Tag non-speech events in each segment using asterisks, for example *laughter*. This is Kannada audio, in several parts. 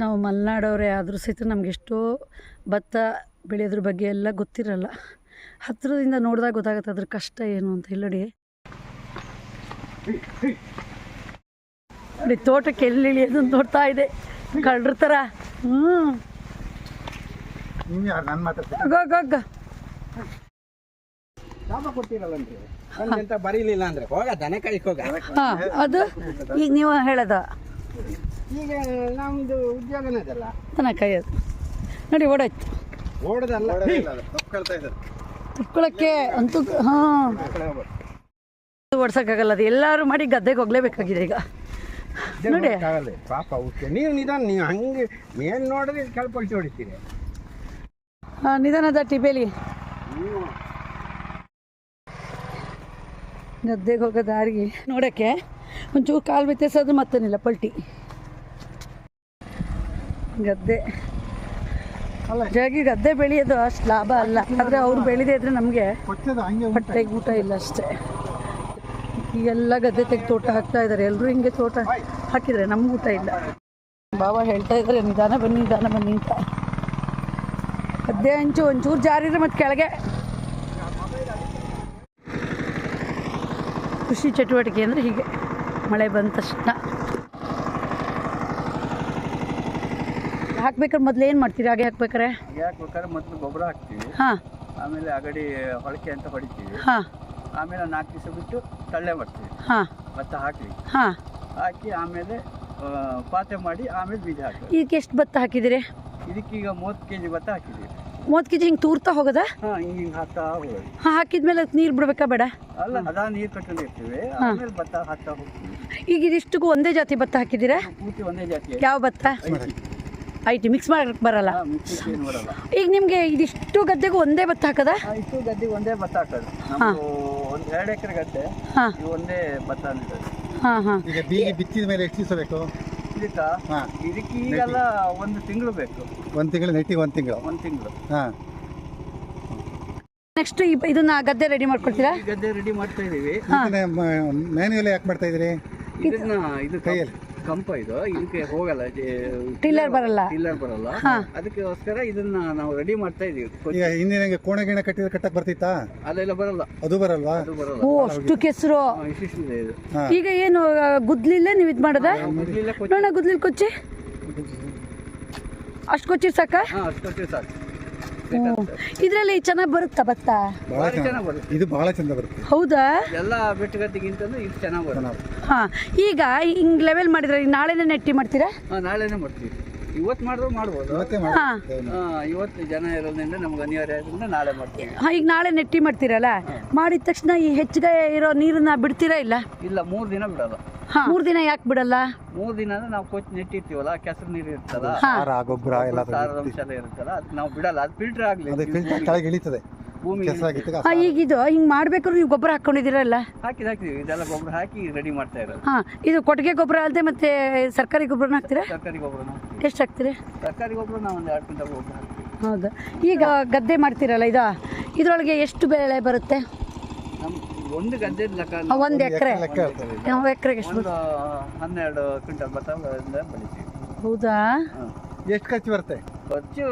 ನಾವು ಮಲೆನಾಡವರೇ ಆದರೂ ಸಹಿತ ನಮ್ಗೆ ಎಷ್ಟೋ ಭತ್ತ ಬೆಳೆಯೋದ್ರ ಬಗ್ಗೆ ಎಲ್ಲ ಗೊತ್ತಿರಲ್ಲ. ಹತ್ತಿರದಿಂದ ನೋಡಿದಾಗ ಗೊತ್ತಾಗುತ್ತೆ ಅದ್ರ ಕಷ್ಟ ಏನು ಅಂತ ಹೇಳಿ ನೋಡಿ. ತೋಟಕ್ಕೆ ಎಲ್ಲಿ ಇಳಿಯೋದು ನೋಡ್ತಾ ಇದೆ. ಕಳ್ರ ಥರ ಹ್ಞೂ ಅದು ಈಗ ನೀವು ಹೇಳೋದ. ಈಗ ನಮ್ದು ಉದ್ಯೋಗನೇ ಅದಲ್ಲ ಕೈಯದು ನೋಡಿ ಓಡಾಯ್ತು. ಓಡದಲ್ಲ. ತಿಳ್ಕೊಳಕ್ಕೆ ಅಂತೂ ಹಾಂ. ಓಡ್ಸೋಕ್ಕಾಗಲ್ಲ ಅದು ಎಲ್ಲರೂ ಮಾಡಿ ಗದ್ದೆಗೆ ಹೋಗ್ಲೇಬೇಕಾಗಿದೆ ಈಗ. ನೋಡಿ. ಆಗಲ್ಲ ಪಾಪ ಓಕೆ ನೀವು ನಿಧಾನ ನೀವು ಹಂಗೆ ಏನು ನೋಡಿದ್ರೆ ಕೆಳಪಡಿಸಿ ಹೊಡಿತೀರಿ. ಹಾಂ ನಿಧಾನದ ಟಿಬೇಲಿ. ಗದ್ದೆಗೆ ಹೋಗೋ ದಾರಿಗೆ ನೋಡೋಕ್ಕೆ ಒಂಚೂರು ಕಾಲು ವ್ಯತ್ಯಾಸ ಮತ್ತೇನಿಲ್ಲ ಪಲ್ಟಿ. ಗದ್ದೆ. ಅಲ್ಲ ಜಾಗಿ ಗದ್ದೆ ಬೆಳೆಯೋದು ಅಷ್ಟು ಲಾಭ ಅಲ್ಲ. ಆದರೆ ಅವ್ರು ಬೆಳೆದೇ ಇದ್ರೆ ನಮಗೆ ಹೊಟ್ಟೆಗೆ ಊಟ ಇಲ್ಲ ಅಷ್ಟೇ. ಈಗೆಲ್ಲ ಗದ್ದೆ ತೆಗೆದು ತೋಟ ಹಾಕ್ತಾ ಇದ್ದಾರೆ ಎಲ್ಲರೂ ಹಿಂಗೆ ತೋಟ ಹಾಕಿದರೆ ನಮ್ಗೆ ಊಟ ಇಲ್ಲ. ಬಾಬಾ ಹೇಳ್ತಾ ಇದ್ದಾರೆ ನಿಧಾನ ಬನ್ನಿ ನಿಧಾನ ಬನ್ನಿ ಅಂತ. ಗದ್ದೆ ಹಂಚು ಒಂಚೂರು ಜಾರಿದ್ರೆ ಮತ್ತೆ ಕೆಳಗೆ. ಕೃಷಿ ಚಟುವಟಿಕೆ ಅಂದರೆ ಹೀಗೆ. ಮಳೆ ಬಂದ ತಕ್ಷಣ. ಹಾಕ್ಬೇಕಾದ್ರೆ ಮೊದ್ಲು ಏನು ಮಾಡ್ತೀರಿ? ಹಾಗೆ ಹಾಕ್ಬೇಕಾರೆ ಹಾಕ್ಬೇಕಾದ್ರೆ ಮೊದಲು ಗೊಬ್ಬರ ಹಾಕ್ತೀವಿ. ಹಾಂ. ಆಮೇಲೆ ಅಗಡಿ ಹೊಳಕೆ ಅಂತ ಹೊಡಿತೀವಿ. ಹಾಂ. ಆಮೇಲೆ ನಾಲ್ಕು ದಿವಸ ಬಿಟ್ಟು ತಳ್ಳೆ ಮಾಡ್ತೀವಿ. ಹಾಂ. ಭತ್ತ ಹಾಕಿ ಹಾಂ. ಹಾಕಿ ಆಮೇಲೆ ಪಾತ್ರೆ ಪಾತೆ ಮಾಡಿ ಆಮೇಲೆ ಬೀಜ ಹಾಕ್ತೀವಿ. ಈಗ ಎಷ್ಟು ಭತ್ತ ಹಾಕಿದೀರಿ? ಇದಕ್ಕೆ ಈಗ ಮೂವತ್ತು ಕೆ ಜಿ ಭತ್ತ ಹಾಕಿದ್ದೀವಿ ಮೂವತ್ತು ಕೆ ಜಿ ಹಿಂಗೆ ತೂರ್ತಾ ಹೋಗೋದಾ? ಹಾಂ ಹಿಂಗೆ ಹಿಂಗೆ ಹಾಕ್ತಾ ಹೋಗೋದು. ಹಾಂ ಹಾಕಿದ್ಮೇಲೆ ನೀರು ಬಿಡಬೇಕಾ ಬೇಡ? ಅಲ್ಲ ಅದಾ ನೀರು ಕಟ್ಕೊಂಡಿರ್ತೀವಿ ಆಮೇಲೆ ಭತ್ತ ಹಾಕ್ತಾ ಹೋಗ್ತೀವಿ. ಈಗ ಇದಿಷ್ಟಕ್ಕೂ ಒಂದೇ ಜಾತಿ ಭತ್ತ ಹಾಕಿದ್ದೀರಾ ಪೂರ್ತಿ ಒಂದೇ ಜಾತಿ ಯಾವ ಭತ್ತ? ಐ ಟಿ ಮಿಕ್ಸ್ ಮಾಡಕ್ಕೆ ಬರಲ್ಲ ಮಿಕ್ಸಿ ಏನು ಬರಲ್ಲ. ಈಗ ನಿಮಗೆ ಇದಿಷ್ಟು ಗದ್ದೆಗೂ ಒಂದೇ ಭತ್ತ ಹಾಕದ? ಆ, ಇಷ್ಟು ಗದ್ದೆಗೆ ಒಂದೇ ಭತ್ತ ಹಾಕೋದು. ಒಂದು ಎರಡು ಎಕರೆ ಗದ್ದೆ ಒಂದೇ ಭತ್ತ ಹಾಂ ಹಾಂ. ಈಗ ಬೀಗಿ ಬಿತ್ತಿದ ಮೇಲೆ ಎಷ್ಟು ದಿವಸ ಬೇಕು? ಇದಕ್ಕೆ ಹಾಂ. ಇದಕ್ಕೆ ಈಗೆಲ್ಲ ಒಂದು ತಿಂಗಳು ಬೇಕು. ಒಂದು ತಿಂಗಳು ನೆಟ್ಟಿಗೆ ಒಂದು ತಿಂಗಳು? ಒಂದು ತಿಂಗಳು. ಹಾಂ. ನೆಕ್ಸ್ಟ್ ಇದನ್ನ ಗದ್ದೆ ರೆಡಿ ಮಾಡ್ಕೊಳ್ತೀರಾ ಗದ್ದೆ ರೆಡಿ ಮಾಡ್ತಾ ಇದೀವಿ. ಮ್ಯಾನ್ಯಲ್ ಯಾಕೆ ಮಾಡ್ತಾ ಇದೀರಿ ಇದನ್ನ ಇದು ಕೈಯಲ್ಲಿ? ಕಂಪ ಇದು. ಇದಕ್ಕೆ ಹೋಗಲ್ಲ ಟಿಲ್ಲರ್ ಬರಲ್ಲ. ಟಿಲ್ಲರ್ ಬರಲ್ಲ. ಅದಕ್ಕೋಸ್ಕರ ಇದನ್ನ ನಾವು ರೆಡಿ ಮಾಡ್ತಾ ಇದೀವಿ. ಈಗ ಹಿಂದಿನ ಕೋಣೆ ಗಿಣ ಕಟ್ಟಿದ್ರೆ ಕಟ್ಟಕ್ ಬರ್ತಿತ್ತಾ? ಅದೆಲ್ಲ ಬರಲ್ಲ. ಅದು ಬರಲ್ವಾ? ಅದು ಬರಲ್ಲ. ಓ ಅಷ್ಟು ಕೆಸರು. ಇದು ಈಗ ಏನು ಗುದ್ಲಿಲ್ಲ ನೀವು ಇದು ಮಾಡದ? ಮೊದಲಿಲ್ಲ ನೋಡ ಗುದ್ಲಿಲ್ ಕೊಚ್ಚಿ. ಅಷ್ಟು ಕೊಚ್ಚಿ ಸಾಕ? ಇದ್ರಲ್ಲಿ ಅಷ್ಟೊತ್ತಿಗೆ ಸಾಕು. ಇದರಲ್ಲಿ ಚೆನ್ನಾಗಿ ಬರುತ್ತಾ ಭತ್ತ? ಚೆನ್ನಾಗಿ ಚೆನ್ನಾಗಿ ಬರುತ್ತೆ. ಇದು ಬಹಳ ಚಂದ ಬರುತ್ತೆ. ಹೌದಾ? ಎಲ್ಲ ಬೆಟ್ಟಗತ್ತಿಗಿಂತ ಇದು ಚೆನ್ನಾಗಿ ಬರುತ್ತೆ. ಹಾಂ ಈಗ ಹಿಂಗ್ ಲೆವೆಲ್ ಮಾಡಿದ್ರೆ ಈಗ ನಾಳೆನೇ ನೆಟ್ಟಿ ಮಾಡ್ತೀರಾ? ಹಾ ನಾಳೆನೇ ಮಾಡ್ತೀವಿ. ಇವತ್ತು ಮಾಡಿದ್ರು ಮಾಡ್ಬೋದು. ಇವತ್ತೇ ಹಾಂ. ಹಾ, ಇವತ್ತು ಜನ ಇರೋದ್ರಿಂದ ನಮ್ಗೆ ಅನಿವಾರ್ಯ ಆದ್ರಿಂದ ನಾಳೆ ಮಾಡ್ತೀವಿ. ಹಾಂ ಈಗ ನಾಳೆ ನೆಟ್ಟಿ ಮಾಡ್ತೀರಲ್ಲ? ಮಾಡಿದ ತಕ್ಷಣ ಈ ಹೆಚ್ಚಿಗೆ ಇರೋ ನೀರನ್ನ ಬಿಡ್ತೀರಾ ಇಲ್ಲ? ಇಲ್ಲ ಮೂರು ದಿನ ಬಿಡಲ್ಲ ಮೂರ್ ಮೂರು ದಿನ ಯಾಕೆ ಬಿಡಲ್ಲ? ಮೂರು ದಿನ ಅಂದ್ರೆ ನಾವು ಕೊಚ್ಚಿ ನೆಟ್ಟಿರ್ತೀವಲ್ಲ ಕೆಸರು ನೀರು ಇರ್ತದ ಗೊಬ್ಬರ ಎಲ್ಲ ಸಾರದ ಅಂಶ ಎಲ್ಲ ಇರುತ್ತಲ್ಲ ಅದು ನಾವು ಬಿಡಲ್ಲ ಅದು ಫಿಲ್ಟರ್ ಆಗಲಿ. ಕೆಳಗೆ ಇಳಿತದೆ. ಭೂಮಿ ಕೆಸರಾಗಿತ್ತು ಹಾಂ ಈಗ ಇದು ಹಿಂಗೆ ಮಾಡ್ಬೇಕಾದ್ರೆ ನೀವು ಗೊಬ್ಬರ ಹಾಕ್ಕೊಂಡಿದ್ದೀರಲ್ಲ? ಹಾಕಿ ಹಾಕ್ತೀವಿ ಇದೆಲ್ಲ ಗೊಬ್ಬರ ಹಾಕಿ ರೆಡಿ ಮಾಡ್ತಾ ಇರೋದು. ಹಾಂ ಇದು ಕೊಟ್ಟಿಗೆ ಗೊಬ್ಬರ ಅಲ್ಲದೆ ಮತ್ತೆ ಸರ್ಕಾರಿ ಗೊಬ್ಬರನ ಹಾಕ್ತೀರಾ? ತರಕಾರಿ ಗೊಬ್ಬರನ ಎಷ್ಟು ಹಾಕ್ತೀರಿ? ತರಕಾರಿ ಗೊಬ್ಬರ ನಾವು ಒಂದು ಎರಡು ಕ್ವಿಂಟಲ್ ಗೊಬ್ಬರ ಹಾಕ್ತೀವಿ. ಹೌದಾ? ಈಗ ಗದ್ದೆ ಮಾಡ್ತೀರಲ್ಲ ಇದು? ಇದರೊಳಗೆ ಎಷ್ಟು ಬೆಳೆ ಬರುತ್ತೆ? ನಮ್ಮ ಒಂದು ಗದ್ದೆ ಲೆಕ್ಕ ಆ, ಒಂದು ಎಕರೆ. ಎಕರೆಗೆ ಎಷ್ಟು ಒಂದು ಹನ್ನೆರಡು ಕ್ವಿಂಟಲ್ ಬೆಳಿತೀವಿ. ಹೌದಾ? ಎಷ್ಟು ಖರ್ಚು ಬರುತ್ತೆ? ಖರ್ಚು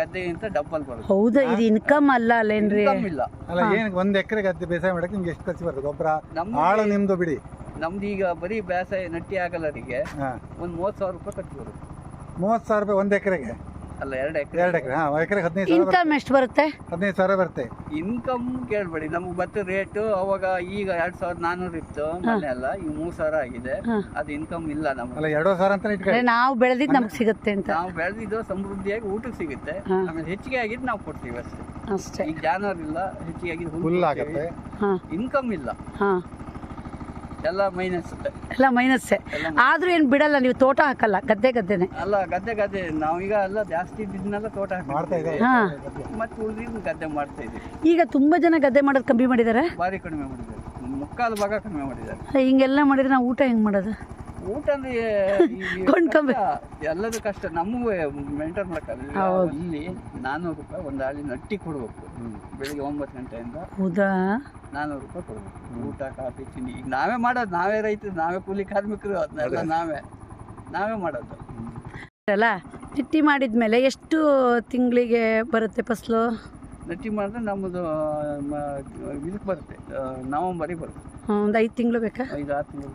ಗದ್ದೆ ಅಂತ ಡಬ್ಬಲ್ ಬರುತ್ತೆ. ಹೌದಾ ಇದು ಇನ್ಕಮ್ ಅಲ್ಲ ಅಲ್ಲೇನ್ರಿ? ಇಲ್ಲ. ಅಲ್ಲ ಏನ್ ಒಂದ್ ಎಕರೆ ಗದ್ದೆ ಬೇಸಾಯ ಮಾಡಕ್ಕೆ ನಿಮ್ಗೆ ಎಷ್ಟು ಖರ್ಚು ಬರುತ್ತೆ? ಗೊಬ್ಬರ ಆಳು ನಿಮ್ದು ಬಿಡಿ. ನಮ್ದು ಈಗ ಬರೀ ಬೇಸಾಯ ನಟ್ಟಿ ಆಗಲ್ಲರಿಗೆ ಅದಕ್ಕೆ. ಒಂದ್ ಮೂವತ್ ಸಾವಿರ ರೂಪಾಯಿ ಖರ್ಚು ಬರುತ್ತೆ. ಮೂವತ್ತು ಸಾವಿರ ರೂಪಾಯಿ ಒಂದ್ ಎಕರೆಗೆ? ಅಲ್ಲ ಎರಡು ಎಕರೆ. ಎರಡು ಎಕರೆ ಹಾಂ ಎಕರೆಗೆ ಹದಿನೈದು ಸಾವಿರ ಇನ್ಕಮ್ ಎಷ್ಟು ಬರುತ್ತೆ? ಹದಿನೈದು ಸಾವಿರ ಬರುತ್ತೆ. ಇನ್ಕಮ್ ಕೇಳಬೇಡಿ ನಮ್ಗೆ ಬತ್ತ ರೇಟು ಅವಾಗ ಈಗ ಎರಡ್ ಸಾವಿರದ ನಾನ್ನೂರು ಇತ್ತು ಮೊನ್ನೆ ಅಲ್ಲ ಈಗ ಮೂರ್ ಸಾವಿರ ಆಗಿದೆ. ಹಾ. ಅದು ಇನ್ಕಮ್ ಇಲ್ಲ ನಮ್ಗೆ. ಅಲ್ಲ ಎರಡೂ ಸಾವಿರ ಅಂತ ಇಟ್ಕೊಳ್ಳಿ. ಅಂದ್ರೆ ನಾವು ಬೆಳೆದಿದ್ದು ನಮ್ಗೆ ಸಿಗುತ್ತೆ ಅಂತ. ನಾವು ಬೆಳೆದಿದ್ದು ಸಮೃದ್ಧಿಯಾಗಿ ಊಟಕ್ಕೆ ಸಿಗುತ್ತೆ. ಹಾ. ಆಮೇಲೆ ಹೆಚ್ಚಿಗೆ ಆಗಿದ್ದು ನಾವು ಕೊಡ್ತೀವಿ ಅಷ್ಟೇ. ಅಷ್ಟೇ. ಈಗ ಜಾನುವಾರು ಇಲ್ಲ ಹೆಚ್ಚಿಗೆ ಆಗಿದ್ದು ಫುಲ್ ಆಗುತ್ತೆ. ಹಾಂ. ಇನ್ಕಮ್ ಇಲ್ಲ. ಹಾಂ. ಎಲ್ಲ ಮೈನಸ್ ಎಲ್ಲ ಮೈನಸ್ಸೇ ಆದ್ರೂ ಏನು ಬಿಡಲ್ಲ ನೀವು ತೋಟ ಹಾಕಲ್ಲ ಗದ್ದೆ ಗದ್ದೆನೆ. ಅಲ್ಲ ಗದ್ದೆ ಗದ್ದೆ ನಾವೀಗ ಎಲ್ಲ ಜಾಸ್ತಿ ಇದ್ದಿದ್ದನ್ನೆಲ್ಲ ತೋಟ ಮಾಡ್ತಾ ಹಾಂ. ಮತ್ತೆ ಉಳಿದಿದ್ದು ಗದ್ದೆ ಮಾಡ್ತಾ ಇದ್ದೀವಿ. ಈಗ ತುಂಬಾ ಜನ ಗದ್ದೆ ಮಾಡೋದು ಕಮ್ಮಿ ಮಾಡಿದ್ದಾರೆ ಭಾರಿ ಕಡಿಮೆ ಮಾಡಿದ್ದಾರೆ. ಮುಕ್ಕಾಲು ಭಾಗ ಕಡಿಮೆ ಮಾಡಿದ್ದಾರೆ. ಹಿಂಗೆಲ್ಲ ಮಾಡಿದ್ರೆ ನಾವು ಊಟ ಹೆಂಗೆ ಮಾಡೋದು? ಊಟ ಅಂದ್ರೆ *laughs* ಕೊಂಡ್ಕೊಂಬೆ- ಎಲ್ಲದೂ ಕಷ್ಟ. ನಮಗೂ ಮೇಂಟೈನ್ ಮಾಡಕ್ಕಲ್ಲ. ಇಲ್ಲಿ ನಾನ್ನೂರು ರೂಪಾಯಿ ಒಂದು ಹಾಳಿ ನಟ್ಟಿ ಕೊಡ್ಬೇಕು. ಬೆಳಿಗ್ಗೆ ಒಂಬತ್ತು ಗಂಟೆಯಿಂದ ಹೌದಾ? ನಾನ್ನೂರು ರೂಪಾಯಿ ಕೊಡ್ಬೇಕು ಊಟ ಕಾಫಿ ತಿಂಡಿ ಈಗ ನಾವೇ ಮಾಡೋದು. ನಾವೇ ರೈತರು ನಾವೇ ಕೂಲಿ ಕಾರ್ಮಿಕರು ಅದನ್ನೆಲ್ಲ ನಾವೇ ನಾವೇ ಮಾಡೋದು. ಅಲ್ಲ ಚಿಟ್ಟಿ ಮಾಡಿದ್ಮೇಲೆ ಎಷ್ಟು ತಿಂಗಳಿಗೆ ಬರುತ್ತೆ ಫಸಲು? ನಟ್ಟಿ ಮಾಡಿದ್ರೆ ನಮ್ಮದು ಇದಕ್ಕೆ ಬರುತ್ತೆ ನವಂಬರಿಗೆ ಬರುತ್ತೆ. ಒಂದು ಐದು ತಿಂಗಳು ಬೇಕಾ? ಐದು ಆರು ತಿಂಗಳು.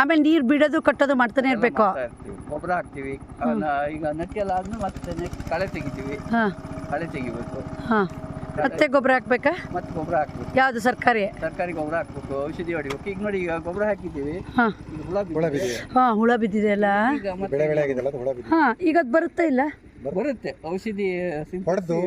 ಆಮೇಲೆ ನೀರು ಬಿಡೋದು ಕಟ್ಟೋದು ಮಾಡ್ತಾನೆ ಇರಬೇಕು. ಗೊಬ್ಬರ ಹಾಕ್ತೀವಿ. ಈಗ ನಟ್ಟಿ ಎಲ್ಲ ಆದ್ಮೇಲೆ ಮತ್ತೆ ಕಳೆ ತೆಗಿತೀವಿ. ಹಾಂ. ಕಳೆ ತೆಗಿಬೇಕು. ಹಾಂ. ಮತ್ತೆ ಗೊಬ್ಬರ ಹಾಕ್ಬೇಕಾ? ಮತ್ತೆ ಗೊಬ್ಬರ ಹಾಕ್ಬೇಕು. ಯಾವುದು ಸರ್ಕಾರಿ? ಸರ್ಕಾರಿ ಗೊಬ್ಬರ ಹಾಕ್ಬೇಕು. ಔಷಧಿ ಹೊಡಿಬೇಕು. ಈಗ ನೋಡಿ ಈಗ ಗೊಬ್ಬರ ಹಾಕಿದ್ದೀವಿ. ಹಾಂ. ಈಗ ಹುಳ ಹುಳ ಬಿದ್ದಿದೆ. ಹಾಂ ಹುಳ ಅಲ್ಲ ಈಗ ಮತ್ತೆ ಬೆಳೆ ಬೆಳೆ ಆಗಿದೆಲ್ಲ ಅದು ಹುಳ ಹಾಂ ಈಗ ಅದು ಬರುತ್ತಾ ಇಲ್ಲ? ಬರುತ್ತೆ. ಔಷಧಿ ಸಿಂಪಡಿಸಿ ಹೊಡೆದು.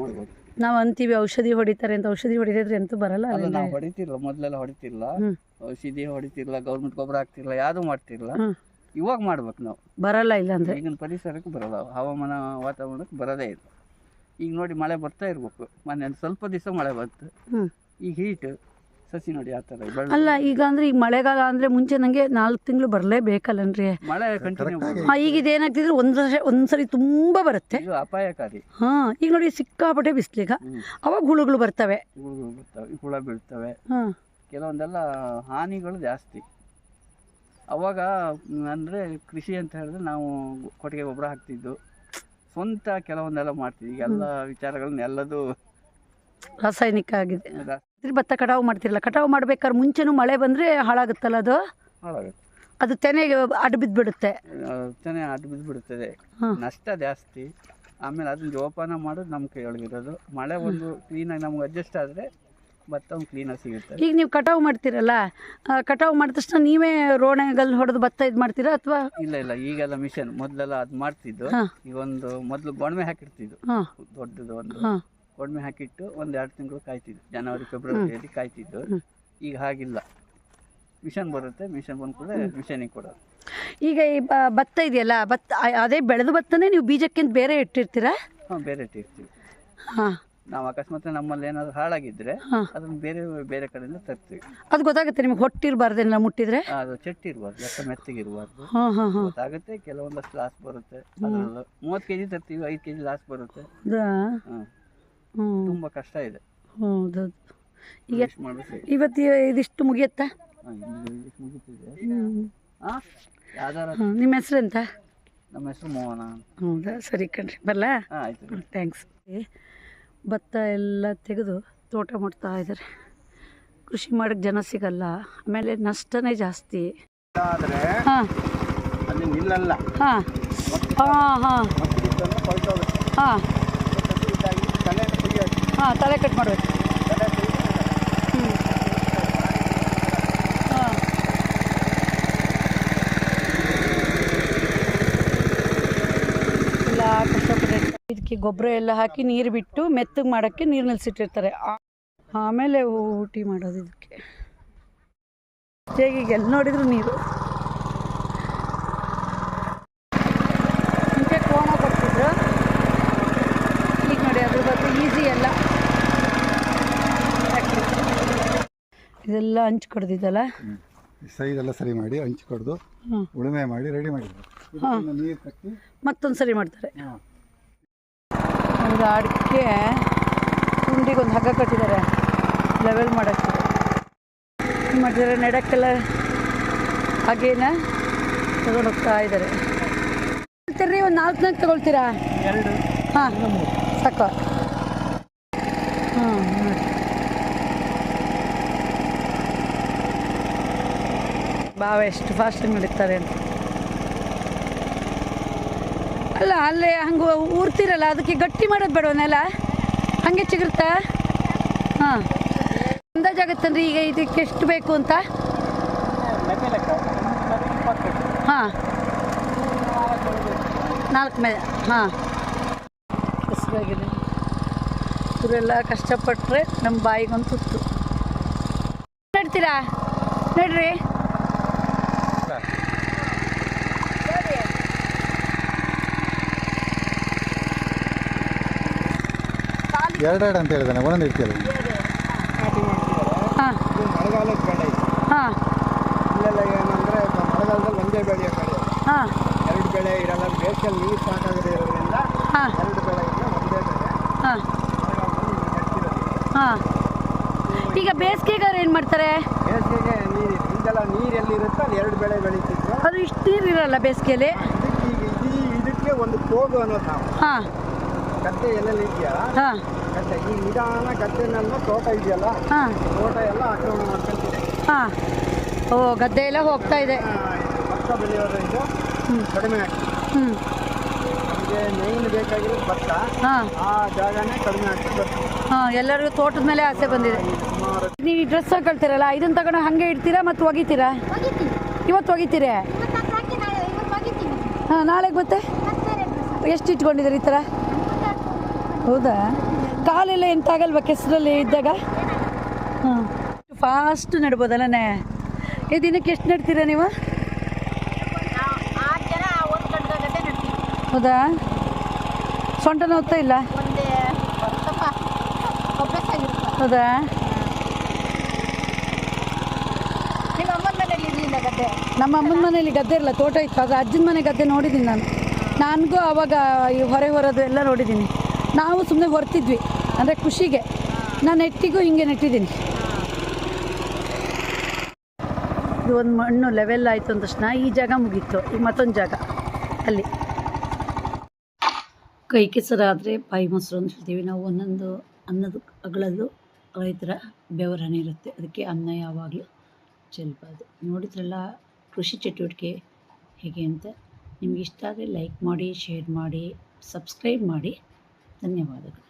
ಮಾಡ್ಬೋದು. ನಾವು ಅಂತೀವಿ ಔಷಧಿ ಹೊಡಿತಾರೆ ಅಂತ. ಔಷಧಿ ಹೊಡಿದ್ರೆ ಅಂತೂ ಬರಲ್ಲ ನಾವು ಹೊಡಿತಿಲ್ಲ. ಮೊದಲೆಲ್ಲ ಹೊಡಿತಿಲ್ಲ. ಹ್ಮ್. ಔಷಧಿ ಹೊಡಿತಿಲ್ಲ ಗೌರ್ಮೆಂಟ್ ಗೊಬ್ಬರ ಹಾಕ್ತಿಲ್ಲ ಯಾವುದು ಮಾಡ್ತಿಲ್ಲ. ಹ್ಮ್. ಇವಾಗ ಮಾಡ್ಬೇಕು ನಾವು. ಬರಲ್ಲ ಇಲ್ಲ ಅಂದ್ರೆ. ಈಗಿನ ಪರಿಸರಕ್ಕೆ ಬರಲ್ಲ. ಹವಾಮಾನ ವಾತಾವರಣಕ್ಕೆ ಬರೋದೇ ಇಲ್ಲ. ಈಗ ನೋಡಿ ಮಳೆ ಬರ್ತಾ ಇರ್ಬೇಕು. ಮೊನ್ನೆ ಒಂದು ಸ್ವಲ್ಪ ದಿವಸ ಮಳೆ ಬಂತು. ಈಗ ಹೀಟ್ ಸಸಿ ನೋಡಿ ಆ ಥರ ಬೆಳ್ಳ- ಅಲ್ಲ ಈಗ ಅಂದ್ರೆ ಈಗ ಮಳೆಗಾಲ ಅಂದ್ರೆ ಮುಂಚೆ ನಂಗೆ ನಾಲ್ಕು ತಿಂಗಳು ಬರಲೇಬೇಕಲ್ಲನ್ರಿ? ಮಳೆ ಕಂಟಿನ್ಯೂ ಹಾಂ ಈಗ ಇದೇನಾಗ್ತಿದ್ರೆ ಒಂದ್ ವರ್ಷ ಒಂದ್ಸರಿ ತುಂಬಾ ಬರುತ್ತೆ. ಇದು ಅಪಾಯಕಾರಿ. ಹಾ ಈಗ ನೋಡಿ ಸಿಕ್ಕಾಪಟ್ಟೆ ಬಿಸ್ಲೀಗ ಹ್ಮ್. ಅವಾಗ ಹುಳುಗಳು ಬರ್ತವೆ. ಹುಳುಗಳು ಬರ್ತವೆ ಹುಳ ಬೀಳ್ತವೆ. ಹಾಂ. ಕೆಲವೊಂದೆಲ್ಲ ಹಾನಿಗಳು ಜಾಸ್ತಿ. ಅವಾಗ ಮ್, ಅಂದ್ರೆ ಕೃಷಿ ಅಂತ ಹೇಳಿದ್ರೆ ನಾವು ಕೊಟ್ಟಿಗೆ ಗೊಬ್ಬರ ಹಾಕ್ತಿದ್ದು. ಸ್ವಂತ ಕೆಲವೊಂದೆಲ್ಲ ಮಾಡ್ತೀವಿ. ಎಲ್ಲ ವಿಚಾರಗಳನ್ನ ಎಲ್ಲದೂ ರಾಸಾಯನಿಕ ಆಗಿದೆ. ಇದ್ರ ಭತ್ತ ಕಟಾವು ಮಾಡ್ತಿರಲ್ಲ ಕಟಾವು ಮಾಡ್ಬೇಕಾದ್ರೆ ಮುಂಚೆನೂ ಮಳೆ ಬಂದರೆ ಹಾಳಾಗುತ್ತಲ್ಲ ಅದು? ಹಾಳಾಗುತ್ತೆ. ಅದು ತೆನೆಗೆ ಅಡ್ಡ ಬಿದ್ದುಬಿಡುತ್ತೆ ತೆನೆ ಅಡ್ಡ ಬಿದ್ದು ಬಿಡುತ್ತದೆ ಹಾಂ. ನಷ್ಟ ಜಾಸ್ತಿ. ಆಮೇಲೆ ಅದನ್ನ ಜೋಪಾನ ಮಾಡೋದು ನಮ್ಮ ಕೈಯೊಳಗಿರೋದು. ಮಳೆ ಒಂದು ಕ್ಲೀನಾಗಿ ನಮ್ಗೆ ಅಡ್ಜಸ್ಟ್ ಆದರೆ ಭತ್ತ ಒಂದು ಕ್ಲೀನಾಗಿ ಸಿಗುತ್ತೆ. ಈಗ ನೀವು ಕಟಾವು ಮಾಡ್ತೀರಲ್ಲ ಆ, ಕಟಾವು ಮಾಡಿದ ತಕ್ಷಣ ನೀವೇ ರೋಣೆಗಲ್ಲು ಹೊಡೆದು ಭತ್ತ ಇದು ಮಾಡ್ತೀರಾ ಅಥವಾ? ಇಲ್ಲ ಇಲ್ಲ ಈಗೆಲ್ಲ ಮಿಷನ್ ಮೊದಲೆಲ್ಲ ಅದು ಮಾಡ್ತಿದ್ದು. ಹಾಂ. ಈಗ ಒಂದು ಮೊದಲು ಗೊಣ್ಮೆ ಹಾಕಿರ್ತಿದ್ದು ಹಾಂ. ದೊಡ್ಡದು ಒಂದು. ಹಾಂ. ಗೊಣ್ಮೆ ಹಾಕಿಟ್ಟು ಒಂದು ಎರಡು ತಿಂಗಳು ಕಾಯ್ತಿದ್ದು. ಜನವರಿ ಫೆಬ್ರವರಿಯಲ್ಲಿ ಕಾಯ್ತಿದ್ದು. ಈಗ ಹಾಗಿಲ್ಲ. ಮಿಷನ್ ಬರುತ್ತೆ ಮಿಷನ್ ಬಂದ ಕೂಡ ಮಿಷನಿಗೆ ಕೊಡೋದು. ಈಗ ಈ ಬ- ಭತ್ತ ಇದೆಯಲ್ಲ ಭತ್ತ ಆ- ಅದೇ ಬೆಳೆದು ಭತ್ತನೇ ನೀವು ಬೀಜಕ್ಕಿಂತ ಬೇರೆ ಇಟ್ಟಿರ್ತೀರಾ? ಹಾಂ ಬೇರೆ ಇಟ್ಟಿರ್ತೀವಿ. ಹಾಂ. ನಾವು ಅಕಸ್ಮಾತ್ ನಮ್ಮಲ್ಲಿ ಏನಾದ್ರು ಹಾಳಾಗಿದ್ರೆ ಹಾಂ. ಅದನ್ನ ಬೇರೆ ಬೇರೆ ಕಡೆಯಿಂದ ತರ್ತೀವಿ. ಅದು ಗೊತ್ತಾಗುತ್ತೆ ನಿಮ್ಗೆ ಹೊಟ್ಟಿರಬಾರ್ದೇನಲ್ಲ ಮುಟ್ಟಿದ್ರೆ? ಆ, ಅದು ಚಟ್ಟಿ ಇರಬಾರ್ದು ಲೆಕ್ಕ ಮೆತ್ತಗಿರಬಾರ್ದು. ಹಾಂ ಹಾಂ ಹಾಂ. ಗೊತ್ತಾಗುತ್ತೆ ಕೆಲವೊಂದಷ್ಟು ಲಾಸ್ ಬರುತ್ತೆ. ಅದರಲ್ಲೂ ಮೂವತ್ತು ಕೆಜಿ ತರ್ತೀವಿ ಐದು ಕೆ ಜಿ ಲಾಸ್ ಬರುತ್ತೆ. ಹೌದಾ? ಹ್ಞೂ ತುಂಬ ಕಷ್ಟ ಇದೆ. ಹೌದೌದು. ಈಗ ಇವತ್ತು ಇದಿಷ್ಟು ಮುಗಿಯತ್ತಾ? ಹ್ಞೂ ಹಾಂ ಯಾವ್ದಾರ? ಹಾಂ ನಿಮ್ಮ ಹೆಸ್ರೆಂತ ನಮ್ಮ ಹೆಸರು ಮೋಹನ ಹೌದಾ? ಸರಿ ಕಣ್ರಿ ಬರಲಾ? ಹಾಂ ಆಯ್ತು. ಥ್ಯಾಂಕ್ಸ್ ಭತ್ತ ಎಲ್ಲ ತೆಗೆದು ತೋಟ ಮಾಡ್ತಾ ಇದ್ದಾರೆ. ಕೃಷಿ ಮಾಡಕ್ಕೆ ಜನ ಸಿಗಲ್ಲ. ಆಮೇಲೆ ನಷ್ಟನೇ ಜಾಸ್ತಿ. ಆದರೆ ಹಾಂ. ಹಾಂ. ಹಾಂ ಹಾಂ. ಹಾಂ ತಲೆ ಕಟ್ ಮಾಡಬೇಕು ಹ್ಞೂ ಹಾಂ ಎಲ್ಲ ಕಷ್ಟಪಟ್ಟು ಇದಕ್ಕೆ ಗೊಬ್ಬರ ಎಲ್ಲ ಹಾಕಿ ನೀರು ಬಿಟ್ಟು ಮೆತ್ತಗೆ ಮಾಡೋಕ್ಕೆ ನೀರು ನಿಲ್ಸಿಟ್ಟಿರ್ತಾರೆ. ಆಮೇಲೆ ಊಟಿ ಮಾಡೋದು ಇದಕ್ಕೆ. ಹೇಗೆ ಈಗ ಎಲ್ಲಿ ನೋಡಿದ್ರು ನೀರು. ಮುಂಚೆ ಕೋಣ ಕೊಡ್ತಿದ್ರು ಈಗ ನೋಡಿ ಅದ್ರ ಬಗ್ಗೆ ಈಸಿ ಎಲ್ಲ ಇದೆಲ್ಲ ಹಂಚು ಕಡ್ದಿದ್ದಲ್ಲ? ಸೈಡ್ ಎಲ್ಲ ಸರಿ ಮಾಡಿ ಹಂಚಿ ಕೊಡ್ದು ಉಳುಮೆ ಮಾಡಿ ರೆಡಿ ಮಾಡಿದ್ರು. ನೀರು ಕಟ್ಟಿ ಮತ್ತೊಂದು ಸರಿ ಮಾಡ್ತಾರೆ ಒಂದು ಅಡಿಕೆ ಒಂದು ಹಗ್ಗ ಕಟ್ಟಿದ್ದಾರೆ. ಲೆವೆಲ್ ಮಾಡೋಕ್ಕೆ. ಮಾಡಿದರೆ ನೆಡಕ್ಕೆಲ್ಲ ಹಾಗೇನ ತಗೊಂಡು ಹೋಗ್ತಾ ಇದ್ದಾರೆ. ತಗೊಳ್ತೀರಿ ಒಂದು ನಾಲ್ಕು ನಾಲ್ಕು ತಗೊಳ್ತೀರಾ? ಎರಡು. ಹಾಂ ಸಾಕು. ಹಾಂ ಬಾವ ಎಷ್ಟು ಫಾಸ್ಟಾಗಿ ನಡೀತಾರೆ ಅಂತ. ಅಲ್ಲ ಅಲ್ಲೇ ಹಂಗೆ ಊರ್ತಿರಲ್ಲ ಅದಕ್ಕೆ ಗಟ್ಟಿ ಮಾಡೋದು ಬೇಡ ನೆಲ? ಹಂಗೆ ಚಿಗುರ್ತಾ? ಹಾಂ. ಅಂದಾಜಾಗತ್ತಂದ್ರೆ ಈಗ ಇದಕ್ಕೆ ಎಷ್ಟು ಬೇಕು ಅಂತ? ಹಾಂ. ನಾಲ್ಕು ಮೇಲೆ ಹಾಂ. ಹೆಸರಾಗಿದೆ. ಇವರೆಲ್ಲ ಕಷ್ಟಪಟ್ಟರೆ ನಮ್ಮ ಬಾಯಿಗೊಂದು ತುತ್ತು ನಡ್ತೀರಾ? ನಡ್ರಿ. ಎರಡೆರಡು ಅಂತ ಹೇಳಿದಾನೆ ಒಂದೊಂದು ಇಡ್ತೀಯಲ್ಲ ಹಾಂ. ಮಳೆಗಾಲದ ಬೆಳೆ ಹಾಂ. ಇಲ್ಲೆಲ್ಲ ಏನಂದ್ರೆ ಮಳೆಗಾಲದಲ್ಲಿ ಒಂದೇ ಬೆಳೆಯ ಬೆಳೆ ಹಾಂ. ಎರಡು ಬೆಳೆ ಇರಲ್ಲ ಬೇಸಿಗೆಯಲ್ಲಿ ನೀರು ಸಾಕಾಗದೇ ಇರೋದ್ರಿಂದ ಹಾಂ. ಎರಡು ಬೆಳೆ ಇಲ್ಲ ಒಂದೇ ಬೆಳೆ ಹಾಂ. ಹಾಂ. ಈಗ ಬೇಸಿಗೆಗಾರ ಏನು ಮಾಡ್ತಾರೆ? ಬೇಸಿಗೆಗೆ ನೀರು ಹಿಂದೆಲ್ಲ ನೀರು ಎಲ್ಲಿರುತ್ತೋ ಅಲ್ಲಿ ಎರಡು ಬೆಳೆ ಬೆಳೀತಿದ್ರು ಅದು ಇಷ್ಟು ನೀರು ಇರಲ್ಲ ಬೇಸಿಗೆಯಲ್ಲಿ ಇದಕ್ಕೆ ಒಂದು ಹೋಗು ಅನ್ನೋದು ನಾವು. ಹಾಂ. ಗದ್ದೆ ಎಲ್ಲೆಲ್ಲಿ ಇದೆಯಾ? ಹಾಂ. ಗದ್ದೆ ಈ ನಿಧಾನ ಗದ್ದೆನೆಲ್ಲ ತೋಟ ಇದೆಯಲ್ಲ? ಹಾಂ. ತೋಟ ಎಲ್ಲ ಆಕ್ರಮಣ ಮಾಡ್ಕೊಂತಿದೆ. ಹಾಂ. ಓ ಗದ್ದೆ ಎಲ್ಲ ಹೋಗ್ತಾ ಇದೆ. ಭತ್ತ ಕಡಿಮೆ ಆಗ್ತದೆ. ಹ್ಞೂ ನಮಗೆ ಮೇಯ್ನ್ ಬೇಕಾಗಿರೋದು ಭತ್ತ. ಹಾಂ. ಆ ಜಾಗನೇ ಕಡಿಮೆ ಆಗ್ತದೆ. ಹಾಂ ಎಲ್ಲರಿಗೂ ತೋಟದ ಮೇಲೆ ಆಸೆ ಬಂದಿದೆ. ಸುಮಾರು ನೀವು ಈ ಡ್ರೆಸ್ ಹಾಕೊಳ್ತೀರಲ್ಲ ಇದನ್ನ ತಗೊಂಡು ಹಾಗೆ ಇಡ್ತೀರಾ ಮತ್ತು ಒಗಿತೀರಾ? ಇವತ್ತು ಒಗಿತೀರಾ? ಹಾಂ ನಾಳೆಗೆ ಮತ್ತೆ? ಎಷ್ಟು ಇಟ್ಕೊಂಡಿದ್ದೀರಿ ಈ ಥರ? ಹೌದಾ? ಕಾಲೆಲ್ಲ ಎಂತಾಗಲ್ವ ಕೆಸರಲ್ಲಿ ಇದ್ದಾಗ? ಹಾಂ. ಫಾಸ್ಟ್ ನಡ್ಬೋದಲ್ಲನೇ ಈ ದಿನಕ್ಕೆ ಎಷ್ಟು ನಡ್ತೀರಾ ನೀವು? ಹೌದಾ? ಸೊಂಟ ನೋಡ್ತಾ ಇಲ್ಲ? ಹೌದಾ? ನಿಮ್ಮ ಅಮ್ಮನ ಮನೇಲಿ ಇರಲಿಲ್ಲ ಗದ್ದೆ? ನಮ್ಮ ಅಮ್ಮನ ಮನೇಲಿ ಗದ್ದೆ ಇರಲ್ಲ ತೋಟ ಇತ್ತು. ಅದು ಅಜ್ಜನ ಮನೆ ಗದ್ದೆ ನೋಡಿದ್ದೀನಿ ನಾನು. ನನಗೂ ಆವಾಗ ಈ ಹೊರೆ ಹೊರದು ಎಲ್ಲ ನೋಡಿದ್ದೀನಿ. ನಾವು ಸುಮ್ಮನೆ ಹೊರ್ತಿದ್ವಿ. ಅಂದರೆ ಖುಷಿಗೆ. ನಾನು ನೆಟ್ಟಿಗೂ ಹಿಂಗೆ ನೆಟ್ಟಿದ್ದೀನಿ. ಇದು ಒಂದು ಮಣ್ಣು ಲೆವೆಲ್ ಆಯಿತು ಅಂದ ತಕ್ಷಣ ಈ ಜಾಗ ಮುಗೀತು. ಈಗ ಮತ್ತೊಂದು ಜಾಗ. ಅಲ್ಲಿ. ಕೈ ಕೆಸರಾದರೆ ಬಾಯಿ ಮೊಸರು ಅಂತ ಹೇಳ್ತೀವಿ. ನಾವು ಒಂದೊಂದು ಅನ್ನದ ಅಗಳಲ್ಲೂ ರೈತರ ಬೆವರನೇ ಇರುತ್ತೆ. ಅದಕ್ಕೆ ಅನ್ನ ಯಾವಾಗಲೂ ಚೆಲ್ಬಾರ್ದು ನೋಡಿದ್ರಲ್ಲ ಕೃಷಿ ಚಟುವಟಿಕೆ ಹೇಗೆ ಅಂತ? ನಿಮ್ಗೆ ಇಷ್ಟ ಆದರೆ ಲೈಕ್ ಮಾಡಿ ಶೇರ್ ಮಾಡಿ ಸಬ್ಸ್ಕ್ರೈಬ್ ಮಾಡಿ. ಧನ್ಯವಾದಗಳು.